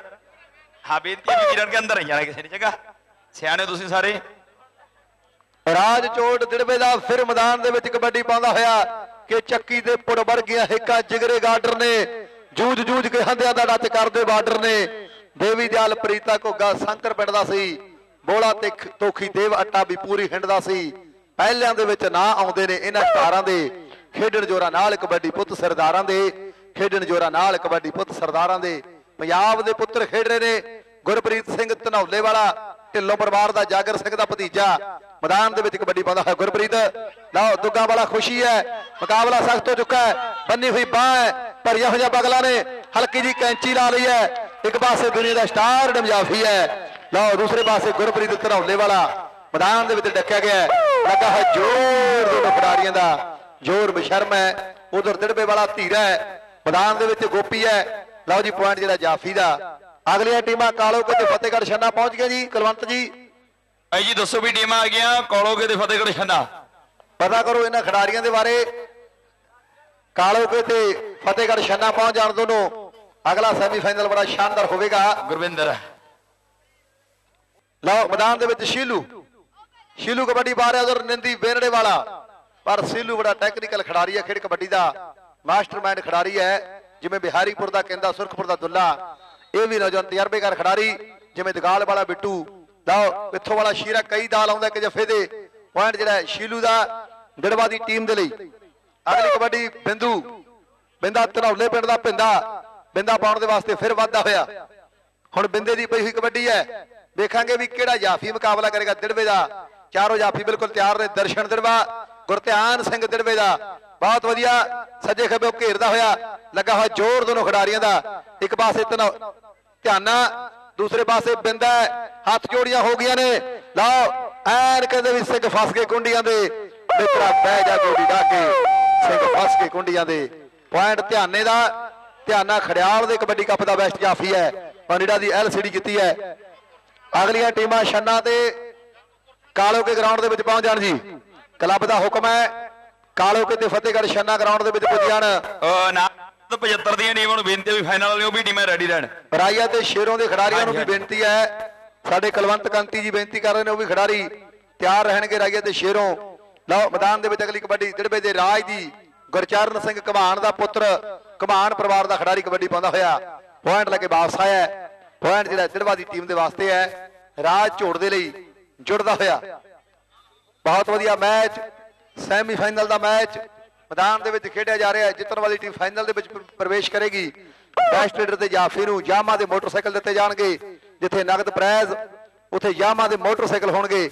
ਹਾਂ ਬੇਨਤੀ ਹੈ ਵੀਰਨ ਕੇ ਅੰਦਰ ਨਹੀਂ ਜਾਣਾ ਕਿਸੇ ਨੇ ਚੰਗਾ। ਸਿਆਣੇ ਤੁਸੀਂ ਸਾਰੇ। ਰਾਜ ਚੋਟ ਦਿੜਵੇ ਦਾ ਫਿਰ ਮੈਦਾਨ ਦੇ ਵਿੱਚ ਕਬੱਡੀ ਪਾਉਂਦਾ ਹੋਇਆ ਕਿ ਚੱਕੀ ਦੇ ਪੁੜ ਵਰਗੀਆਂ ਹਿੱਕਾ ਜਿਗਰੇ ਗਾਰਡਰ ਨੇ ਜੂਝ ਜੂਝ ਕੇ ਹੰਦਿਆਂ ਦਾ ਡੱਚ ਕਰਦੇ ਬਾਰਡਰ ਨੇ। ਦੇਵੀ ਦਿਆਲ ਪ੍ਰੀਤਾ ਘੁੱਗਾ ਸੰਕਰ ਪਿੰਡ ਦਾ ਸੀ। ਬੋਲਾ ਤੇ ਖ- ਤੋਖੀ ਦੇਵ ਅੱਟਾ ਵੀ ਪੂਰੀ ਹਿੰਡਦਾ ਸੀ। ਪਹਿਲਿਆਂ ਦੇ ਵਿੱਚ ਨਾ ਆਉਂਦੇ ਨੇ ਇਹਨਾਂ ਸਟਾਰਾਂ ਦੇ। ਖੇਡਣ ਜੋਰਾਂ ਨਾਲ ਕਬੱਡੀ ਪੁੱਤ ਸਰਦਾਰਾਂ ਦੇ। ਖੇਡਣ ਜੋਰਾਂ ਨਾਲ ਕਬੱਡੀ ਪੁੱਤ ਸਰਦਾਰਾਂ ਦੇ। ਪੰਜਾਬ ਦੇ ਪੁੱਤਰ ਖੇਡ ਰਹੇ ਨੇ ਗੁਰਪ੍ਰੀਤ ਸਿੰਘ ਧਨੌਲੇ ਵਾਲਾ। ਢਿੱਲੋਂ ਪਰਿਵਾਰ ਦਾ ਜਾਗਰ ਸਿੰਘ ਦਾ ਭਤੀਜਾ। ਮੈਦਾਨ ਦੇ ਵਿੱਚ ਕਬੱਡੀ ਪਾਉਂਦਾ ਹੈ ਗੁਰਪ੍ਰੀਤ। ਲਓ, ਦੁੱਗਾ ਵਾਲਾ ਖੁਸ਼ੀ ਹੈ। ਮੁਕਾਬਲਾ ਸਖਤ ਹੋ ਚੁੱਕਾ ਹੈ। ਬੰਨੀ ਹੋਈ ਬਾਹ ਹੈ, ਪਰ ਇਹੋ ਜਿਹਾ ਬਗਲਾ ਨੇ। ਹਲਕੀ ਜੀ ਕੈਂਚੀ ਲਾ ਲਈ ਹੈ। ਇੱਕ ਪਾਸੇ ਦੁਨੀਆ ਦਾ ਸਟਾਰ ਡਮਜਾਫੀ ਹੈ। ਲਓ ਦੂਸਰੇ ਪਾਸੇ ਗੁਰਪ੍ਰੀਤ ਧਨੌਲੇ ਵਾਲਾ ਮੈਦਾਨ ਦੇ ਵਿੱਚ ਡੱਕਿਆ ਗਿਆ ਲੱਗਾ ਹੈ ਜ਼ੋਰ ਦੋਨੋਂ ਖਿਡਾਰੀਆਂ ਦਾ। ਜ਼ੋਰ ਬਸ਼ਰਮ ਹੈ। ਉਧਰ ਦਿੜਬੇ ਵਾਲਾ ਧੀਰਾ ਹੈ। ਮੈਦਾਨ ਦੇ ਵਿੱਚ ਗੋਪੀ ਹੈ। ਲਓ ਜੀ ਪੁਆਇੰਟ ਜਿਹੜਾ ਜਾਫੀ ਦਾ। ਅਗਲੀਆਂ ਟੀਮਾਂ ਕਾਲੋਕੇ ਤੇ ਫਤਿਹਗੜ੍ਹ ਛੰਨਾ ਪਹੁੰਚ ਗਈਆਂ ਜੀ। ਕੁਲਵੰਤ ਜੀ। ਭਾਈ ਜੀ ਦੱਸੋ ਵੀ ਟੀਮਾਂ ਆ ਗਈਆਂ ਕੋਲੋਗੇ ਤੇ ਫਤਿਹਗੜ੍ਹ ਛੰਨਾ। ਪਤਾ ਕਰੋ ਇਹਨਾਂ ਖਿਡਾਰੀਆਂ ਦੇ ਬਾਰੇ। ਕਾਲੋਕੇ ਤੇ ਫਤਿਹਗੜ੍ਹ ਛੰਨਾ ਪਹੁੰਚ ਜਾਣ ਦੋਨੋਂ। ਅਗਲਾ ਸੈਮੀਫਾਈਨਲ ਬੜਾ ਸ਼ਾਨਦਾਰ ਹੋਵੇਗਾ। ਗੁਰਵਿੰਦਰ। ਲਓ, ਮੈਦਾਨ ਦੇ ਵਿੱਚ ਸ਼ੀਲੂ। ਸ਼ੀਲੂ ਕਬੱਡੀ ਪਾ ਰਿਹਾ, ਉਧਰ ਨਿੰਦੀ ਬੇਰੜੇ ਵਾਲਾ ਪਰ ਸ਼ੀਲੂ ਬੜਾ ਟੈਕਨੀਕਲ ਖਿਡਾਰੀ ਹੈ, ਖੇਡ ਕਬੱਡੀ ਦਾ ਮਾਸਟਰਮਾਈਂਡ ਖਿਡਾਰੀ ਹੈ। ਜਿਵੇਂ ਬਿਹਾਰੀਪੁਰ ਦਾ ਕਹਿੰਦਾ ਸੁਰਖਪੁਰ ਦਾ ਦੁੱਲਾ। ਇਹ ਵੀ ਨੌਜਵਾਨ ਤਜਰਬੇਕਾਰ ਖਿਡਾਰੀ, ਜਿਵੇਂ ਦਗਾਲ ਵਾਲਾ ਬਿੱਟੂ। ਲਓ, ਪਿੱਥੋਂ ਵਾਲਾ ਸ਼ੀਰਾ ਕਈ ਦਾਲ ਆਉਂਦਾ ਇੱਕ ਜਫੇ ਦੇ ਪੁਆਇੰਟ ਜਿਹੜਾ ਸ਼ੀਲੂ ਦਾ ਦਿੜਵਾ ਦੀ ਟੀਮ ਦੇ ਲਈ। ਅਗਲੀ ਕਬੱਡੀ ਬਿੰਦੂ। ਬਿੰਦਾ ਧਨੌਲੇ ਪਿੰਡ ਦਾ ਪਿੰਦਾ ਬਿੰਦਾ ਪਾਉਣ ਦੇ ਵਾਸਤੇ ਫਿਰ ਵਾਧਾ ਹੋਇਆ। ਹੁਣ ਬਿੰਦੇ ਦੀ ਪਈ ਹੋਈ ਕਬੱਡੀ ਹੈ। ਵੇਖਾਂਗੇ ਵੀ ਕਿਹੜਾ ਜਾਫੀ ਮੁਕਾਬਲਾ ਕਰੇਗਾ ਦਿੜਵੇ ਦਾ। ਚਾਰੋਂ ਜਾਫੀ ਬਿਲਕੁਲ ਤਿਆਰ ਨੇ ਦਰਸ਼ਨ ਦਿੜਵਾ, ਗੁਰਧਿਆਨ ਸਿੰਘ ਦਿੜਵੇ ਦਾ। ਬਹੁਤ ਵਧੀਆ ਸੱਜੇ ਖੱਬੇ ਘੇਰਦਾ ਹੋਇਆ, ਲੱਗਾ ਹੋਇਆ ਜ਼ੋਰ ਦੋਨੋਂ ਖਿਡਾਰੀਆਂ ਦਾ। ਇੱਕ ਪਾਸੇ ਤਨ ਧਿਆਨਾ, ਦੂਸਰੇ ਪਾਸੇ ਬਿੰਦਾ ਹੱਥ ਜੋੜੀਆਂ ਹੋ ਗਈਆਂ ਨੇ। ਲਓ, ਐਨ ਕਹਿੰਦੇ ਵੀ ਸਿੰਘ ਫਸ ਕੇ ਕੁੰਡੀਆਂ ਦੇ। ਮਿੱਤਰਾ ਬਹਿ ਜਾ ਗੋਡੀ ਢਾ ਕੇ ਸਿੰਘ ਫਸ ਕੇ ਕੁੰਡੀਆਂ ਦੇ। ਪੁਆਇੰਟ ਧਿਆਨੇ ਦਾ। ਧਿਆਨਾ ਖੜਿਆਲ ਦੇ ਕਬੱਡੀ ਕੱਪ ਦਾ ਬੈਸਟ ਜਾਫੀ ਹੈ। ਕੈਨੇਡਾ ਦੀ ਐਲਸੀਡੀ ਕੀਤੀ ਹੈ। ਅਗਲੀਆਂ ਟੀਮਾਂ ਛੰਨਾ ਤੇ ਕਾਲੋਕੇ ਗਰਾਊਂਡ ਦੇ ਵਿੱਚ ਪਹੁੰਚ ਜਾਣ ਜੀ। ਕਲੱਬ ਦਾ ਹੁਕਮ ਹੈ ਕਾਲੋਕੇ ਤੇ ਫਤਿਹਗੜ੍ਹ ਛੰਨਾ ਗਰਾਊਂਡ ਦੇ ਵਿੱਚ ਪੁੱਜ ਜਾਣ। ਨਾ 75 ਦੀਆਂ ਟੀਮਾਂ ਨੂੰ ਬੇਨਤੀ ਹੈ ਵੀ ਫਾਈਨਲ ਵਾਲੀ ਉਹ ਵੀ ਟੀਮਾਂ ਰੈਡੀ ਰਹਿਣ। ਰਾਈਆ ਤੇ ਸ਼ੇਰੋਂ ਦੇ ਖਿਡਾਰੀਆਂ ਨੂੰ ਵੀ ਬੇਨਤੀ ਹੈ ਸਾਡੇ ਕੁਲਵੰਤ ਕੰਤੀ ਜੀ ਬੇਨਤੀ ਕਰ ਰਹੇ ਨੇ ਉਹ ਵੀ ਖਿਡਾਰੀ ਤਿਆਰ ਰਹਿਣਗੇ ਰਾਈਆ ਤੇ ਸ਼ੇਰੋਂ। ਲਓ ਮੈਦਾਨ ਦੇ ਵਿੱਚ ਅਗਲੀ ਕਬੱਡੀ ਦਿੜਬੇ ਦੇ ਰਾਜ ਦੀ ਗੁਰਚਰਨ ਸਿੰਘ ਕਮਾਨ ਦਾ ਪੁੱਤਰ ਕਮਾਨ ਪਰਿਵਾਰ ਦਾ ਖਿਡਾਰੀ ਕਬੱਡੀ ਪਾਉਂਦਾ ਹੋਇਆ। ਪੁਆਇੰਟ ਲੈ ਕੇ ਵਾਪਸ ਆਇਆ ਹੈ। ਪੁਆਇੰਟ ਜਿਹੜਾ ਦਿੜਵਾ ਦੀ ਟੀਮ ਦੇ ਵਾਸਤੇ ਹੈ, ਰਾਜ ਝੋੜ ਦੇ ਲਈ ਜੁੜਦਾ ਹੋਇਆ। ਬਹੁਤ ਵਧੀਆ ਮੈਚ ਸੈਮੀਫਾਈਨਲ ਦਾ ਮੈਚ ਮੈਦਾਨ ਦੇ ਵਿੱਚ ਖੇਡਿਆ ਜਾ ਰਿਹਾ ਹੈ, ਜਿੱਤਣ ਵਾਲੀ ਟੀਮ ਫਾਈਨਲ ਦੇ ਵਿੱਚ ਪ੍ਰਵੇਸ਼ ਕਰੇਗੀ। ਬੈਸਟ ਲੀਡਰ ਤੇ ਜਾਫੀ ਨੂੰ ਯਾਮਾ ਦੇ ਮੋਟਰਸਾਈਕਲ ਦਿੱਤੇ ਜਾਣਗੇ, ਜਿੱਥੇ ਨਗਦ ਪ੍ਰਾਈਜ਼ ਉੱਥੇ ਯਾਮਾ ਦੇ ਮੋਟਰਸਾਈਕਲ ਹੋਣਗੇ।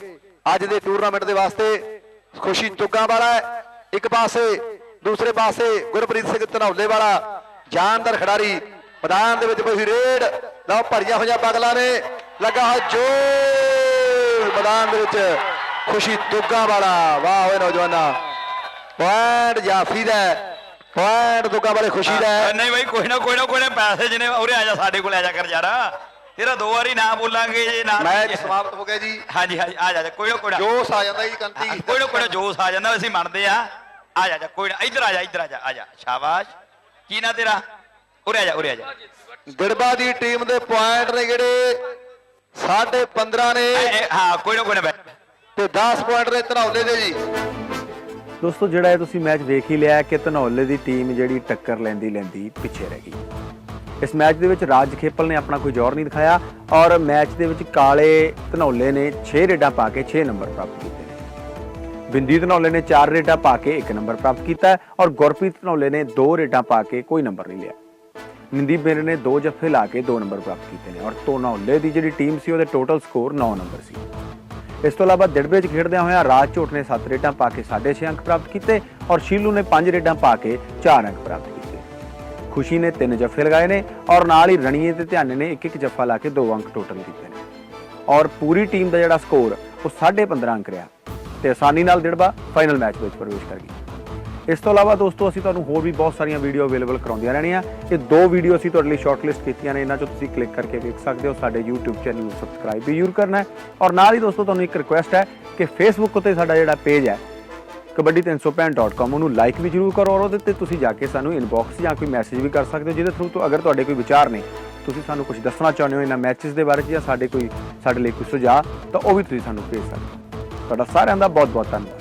ਅੱਜ ਦੇ ਟੂਰਨਾਮੈਂਟ ਦੇ ਵਾਸਤੇ ਖੁਸ਼ੀ ਤੁੱਗਾ ਵਾਲਾ ਹੈ। ਇੱਕ ਪਾਸੇ, ਦੂਸਰੇ ਪਾਸੇ ਗੁਰਪ੍ਰੀਤ ਸਿੰਘ ਧਨੌਲੇ ਵਾਲਾ, ਜਾਨਦਾਰ ਖਿਡਾਰੀ। ਮੈਦਾਨ ਦੇ ਵਿੱਚ ਪਈ ਰੇਡ ਲਓ ਭਰੀਆਂ ਹੋਈਆਂ ਬਗਲਾਂ ਨੇ। ਲੱਗਾ ਹੋਇਆ ਜੋਰ ਮੈਦਾਨ ਦੇ ਵਿੱਚ। ਖੁਸ਼ੀ ਦੁੱਗਾ ਵਾਲਾ। ਵਾਹ ਓਏ ਨੌਜਵਾਨਾਂ। ਪੁਆਇੰਟ ਜਾਫੀ ਦਾ ਪੁਆਇੰਟ ਦੁੱਗਾ ਵਾਲੇ ਖੁਸ਼ੀ ਦਾ ਨਹੀਂ ਬਾਈ ਕੋਈ ਨਾ ਕੋਈ ਨਾ ਕੋਈ ਨਾ। ਪੈਸੇ ਜਿਹਨੇ ਉਰੇ ਆ ਜਾ ਸਾਡੇ ਕੋਲ ਆ ਜਾ ਕਰ ਯਾਰ। ਤੇਰਾ ਦੋ ਵਾਰੀ ਨਾ ਬੋਲਾਂਗੇ ਜੇ ਨਾ ਮੈਚ ਸਮਾਪਤ ਹੋ ਗਿਆ ਜੀ। ਹਾਂਜੀ ਹਾਂਜੀ ਆ ਜਾ ਜਾ ਕੋਈ ਨਾ ਕੋਈ ਨਾ। ਜੋਸ਼ ਆ ਜਾਂਦਾ ਜੀ ਕੰਤੀ ਕੋਈ ਨਾ ਕੋਈ ਨਾ ਜੋਸ਼ ਆ ਜਾਂਦਾ ਅਸੀਂ ਮੰਨਦੇ ਆ ਆ ਜਾ ਜਾ ਕੋਈ ਨਾ ਇੱਧਰ ਆ ਜਾ ਇੱਧਰ ਆ ਜਾ ਆ ਜਾ। ਸ਼ਾਬਾਸ਼। ਕੀ ਨਾ ਤੇਰਾ? ਉਰੇ ਆ ਜਾ ਉਰੇ ਆ ਜਾ। ਗਿੜਬਾ ਦੀ ਟੀਮ ਦੇ ਪੁਆਇੰਟ ਨੇ ਜਿਹੜੇ ਸਾਢੇ 15 ਨੇ। ਹਾਂ ਕੋਈ ਨਾ ਕੋਈ ਨਾ ਤੇ 10 ਪੁਆਇੰਟ ਨੇ ਧਨੌਲੇ ਦੇ ਜੀ। ਦੋਸਤੋ ਜਿਹੜਾ ਇਹ ਤੁਸੀਂ ਮੈਚ ਵੇਖ ਹੀ ਲਿਆ ਕਿ ਧਨੌਲੇ ਦੀ ਟੀਮ ਜਿਹੜੀ ਟੱਕਰ ਲੈਂਦੀ ਲੈਂਦੀ ਪਿੱਛੇ ਰਹਿ ਗਈ। ਇਸ ਮੈਚ ਦੇ ਵਿੱਚ ਰਾਜ ਖੇਪਲ ਨੇ ਆਪਣਾ ਕੋਈ ਜ਼ੋਰ ਨਹੀਂ ਦਿਖਾਇਆ ਔਰ ਮੈਚ ਦੇ ਵਿੱਚ ਕਾਲੇ ਧਨੌਲੇ ਨੇ 6 ਰੇਡਾਂ ਪਾ ਕੇ 6 ਨੰਬਰ ਪ੍ਰਾਪਤ ਕੀਤੇ ਨੇ। ਬਿੰਦੀ ਧਨੌਲੇ ਨੇ 4 ਰੇਡਾਂ ਪਾ ਕੇ 1 ਨੰਬਰ ਪ੍ਰਾਪਤ ਕੀਤਾ ਔਰ ਗੁਰਪ੍ਰੀਤ ਧਨੌਲੇ ਨੇ 2 ਰੇਡਾਂ ਪਾ ਕੇ ਕੋਈ ਨੰਬਰ ਨਹੀਂ ਲਿਆ। ਮਨਦੀਪ ਮੇਰੇ ਨੇ ਦੋ ਜੱਫੇ ਲਾ ਕੇ ਦੋ ਨੰਬਰ ਪ੍ਰਾਪਤ ਕੀਤੇ ਨੇ ਔਰ ਧਨੌਲੇ ਦੀ ਜਿਹੜੀ ਟੀਮ ਸੀ ਉਹਦੇ ਟੋਟਲ ਸਕੋਰ 9 ਨੰਬਰ ਸੀ। ਇਸ ਤੋਂ ਇਲਾਵਾ ਦਿੜਬੇ 'ਚ ਖੇਡਦਿਆਂ ਹੋਇਆਂ ਰਾਜ ਝੋਟ ਨੇ 7 ਰੇਡਾਂ ਪਾ ਕੇ 6.5 ਅੰਕ ਪ੍ਰਾਪਤ ਕੀਤੇ ਔਰ ਸ਼ੀਲੂ ਨੇ 5 ਰੇਡਾਂ ਪਾ ਕੇ 4 ਅੰਕ ਪ੍ਰਾਪਤ ਕੀਤੇ। ਖੁਸ਼ੀ ਨੇ 3 ਜੱਫੇ ਲਗਾਏ ਨੇ ਔਰ ਨਾਲ ਹੀ ਰਣੀਏ ਤੇ ਧਿਆਨੇ ਨੇ ਇੱਕ ਇੱਕ ਜੱਫਾ ਲਾ ਕੇ 2 ਅੰਕ ਟੋਟਲ ਕੀਤੇ ਨੇ। ਔਰ ਪੂਰੀ ਟੀਮ ਦਾ ਜਿਹੜਾ ਸਕੋਰ ਉਹ 15.5 ਅੰਕ ਰਿਹਾ ਤੇ ਆਸਾਨੀ ਨਾਲ ਦਿੜਬਾ ਫਾਈਨਲ ਮੈਚ ਵਿੱਚ ਪ੍ਰਵੇਸ਼ ਕਰ ਗਈ। ਇਸ ਤੋਂ ਇਲਾਵਾ ਦੋਸਤੋ, ਅਸੀਂ ਤੁਹਾਨੂੰ ਹੋਰ ਵੀ ਬਹੁਤ ਸਾਰੀਆਂ ਵੀਡੀਓ ਅਵੇਲੇਬਲ ਕਰਾਉਂਦੀਆਂ ਰਹਿਣੀਆਂ। ਇਹ ਦੋ ਵੀਡੀਓ ਅਸੀਂ ਤੁਹਾਡੇ ਲਈ ਸ਼ਾਰਟਲਿਸਟ ਕੀਤੀਆਂ ਨੇ, ਇਹਨਾਂ 'ਚੋਂ ਤੁਸੀਂ ਕਲਿੱਕ ਕਰਕੇ ਵੇਖ ਸਕਦੇ ਹੋ, ਸਾਡੇ YouTube ਚੈਨਲ ਨੂੰ ਸਬਸਕ੍ਰਾਈਬ ਵੀ ਜ਼ਰੂਰ ਕਰਨਾ ਹੈ। ਔਰ ਨਾਲ ਹੀ ਦੋਸਤੋ, ਤੁਹਾਨੂੰ ਇੱਕ ਰਿਕੁਐਸਟ ਹੈ ਕਿ Facebook ਉੱਤੇ ਸਾਡਾ ਜਿਹੜਾ ਪੇਜ ਹੈ kabaddi365.com ਉਹਨੂੰ ਲਾਈਕ ਵੀ ਜ਼ਰੂਰ ਕਰੋ ਔਰ ਉਹਦੇ ਤੇ ਤੁਸੀਂ ਜਾ ਕੇ ਸਾਨੂੰ ਇਨਬਾਕਸ ਜਾਂ ਕੋਈ ਮੈਸੇਜ ਵੀ ਕਰ ਸਕਦੇ ਹੋ, ਜਿਹਦੇ ਥਰੂ ਤੋਂ ਅਗਰ ਤੁਹਾਡੇ ਕੋਈ ਵਿਚਾਰ ਨੇ, ਤੁਸੀਂ ਸਾਨੂੰ ਕੁਝ ਦੱਸਣਾ ਚਾਹੁੰਦੇ ਹੋ ਇਹਨਾਂ ਮੈਚਸ ਦੇ ਬਾਰੇ 'ਚ ਜਾਂ ਸਾਡੇ ਕੋਈ, ਸਾਡੇ ਲਈ ਕੋਈ ਸੁਝਾਅ, ਤਾਂ ਉਹ ਵੀ ਤੁਸੀਂ ਸਾਨੂੰ ਭੇਜ ਸਕਦੇ ਹੋ। ਤੁਹਾਡਾ ਸਾਰਿਆਂ ਦਾ ਬਹੁਤ ਬਹੁਤ ਧੰਨਵਾਦ।